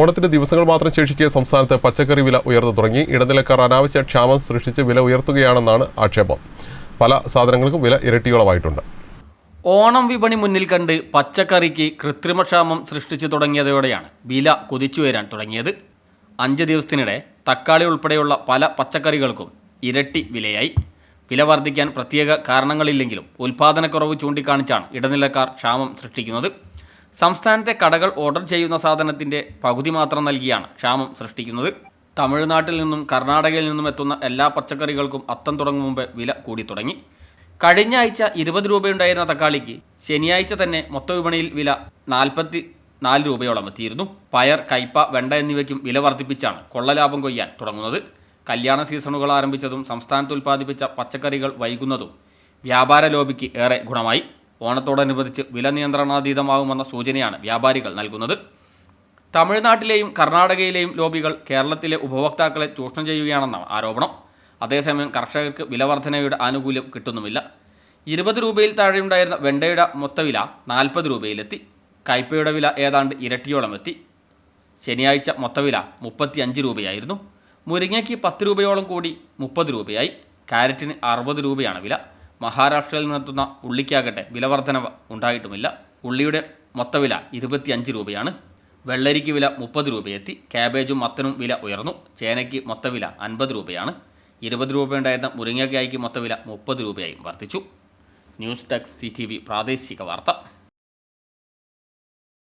ഓണത്തിന് ദിവസങ്ങൾ മാത്രം ശേഷിക്കെ സംസ്ഥാനത്ത് പച്ചക്കറി വില ഉയർന്നു തുടങ്ങി. ഇടനിലക്കാർ അനാവശ്യ ക്ഷാമം സൃഷ്ടിച്ച് വില ഉയർത്തുകയാണെന്നാണ് ആക്ഷേപം. പല സാധനങ്ങൾക്കും വില ഇരട്ടിയോളമായിട്ടുണ്ട്. ഓണം വിപണി മുന്നിൽ കണ്ട് പച്ചക്കറിക്ക് കൃത്രിമക്ഷാമം സൃഷ്ടിച്ചു തുടങ്ങിയതോടെയാണ് വില കുതിച്ചുയരാൻ തുടങ്ങിയത്. അഞ്ച് ദിവസത്തിനിടെ തക്കാളി ഉൾപ്പെടെയുള്ള പല പച്ചക്കറികൾക്കും ഇരട്ടി വിലയായി. വില വർദ്ധിക്കാൻ പ്രത്യേക കാരണങ്ങളില്ലെങ്കിലും ഉൽപാദനക്കുറവ് ചൂണ്ടിക്കാണിച്ചാണ് ഇടനിലക്കാർ ക്ഷാമം സൃഷ്ടിക്കുന്നത്. സംസ്ഥാനത്തെ കടകൾ ഓർഡർ ചെയ്യുന്ന സാധനത്തിന്റെ പകുതി മാത്രം നൽകിയാണ് ക്ഷാമം സൃഷ്ടിക്കുന്നത്. തമിഴ്നാട്ടിൽ നിന്നും കർണാടകയിൽ നിന്നും എത്തുന്ന എല്ലാ പച്ചക്കറികൾക്കും അത്തം തുടങ്ങും മുമ്പ് വില കൂടി തുടങ്ങി. കഴിഞ്ഞ ആഴ്ച ഇരുപത് രൂപയുണ്ടായിരുന്ന തക്കാളിക്ക് ശനിയാഴ്ച തന്നെ മൊത്ത വിപണിയിൽ വില നാൽപ്പത്തി നാല് രൂപയോളം എത്തിയിരുന്നു. പയർ കയ്പ വെണ്ട എന്നിവയ്ക്കും വില വർദ്ധിപ്പിച്ചാണ് കൊള്ളലാഭം കൊയ്യാൻ തുടങ്ങുന്നത്. കല്യാണ സീസണുകൾ ആരംഭിച്ചതും സംസ്ഥാനത്ത് ഉൽപ്പാദിപ്പിച്ച പച്ചക്കറികൾ വൈകുന്നതും വ്യാപാര ലോബിക്ക് ഏറെ ഗുണമായി. ഓണത്തോടനുബന്ധിച്ച് വില നിയന്ത്രണാതീതമാകുമെന്ന സൂചനയാണ് വ്യാപാരികൾ നൽകുന്നത്. തമിഴ്നാട്ടിലെയും കർണാടകയിലെയും ലോബികൾ കേരളത്തിലെ ഉപഭോക്താക്കളെ ചൂഷണം ചെയ്യുകയാണെന്നാണ് ആരോപണം. അതേസമയം കർഷകർക്ക് വിലവർധനയുടെ ആനുകൂല്യം കിട്ടുന്നുമില്ല. ഇരുപത് രൂപയിൽ താഴെയുണ്ടായിരുന്ന വെണ്ടയുടെ മൊത്തവില നാൽപ്പത് രൂപയിലെത്തി. കയ്പയുടെ വില ഏതാണ്ട് ഇരട്ടിയോളം എത്തി ശനിയാഴ്ച മൊത്തവില മുപ്പത്തി അഞ്ച് രൂപയായിരുന്നു. മുരിങ്ങയ്ക്ക് പത്ത് രൂപയോളം കൂടി മുപ്പത് രൂപയായി. കാരറ്റിന് അറുപത് രൂപയാണ് വില. മഹാരാഷ്ട്രയിൽ നിന്നെത്തുന്ന ഉള്ളിക്കാകട്ടെ വിലവർധന ഉണ്ടായിട്ടുമില്ല. ഉള്ളിയുടെ മൊത്തവില ഇരുപത്തിയഞ്ച് രൂപയാണ്. വെള്ളരിക്ക് വില മുപ്പത് രൂപയെത്തി. ക്യാബേജും മത്തനും വില ഉയർന്നു. ചേനയ്ക്ക് മൊത്തവില അൻപത് രൂപയാണ്. ഇരുപത് രൂപയുണ്ടായിരുന്ന മുരിങ്ങക്കായ്ക്ക് മൊത്തവില മുപ്പത് രൂപയായും വർദ്ധിച്ചു. ന്യൂസ് ഡെസ്ക് സി പ്രാദേശിക വാർത്ത.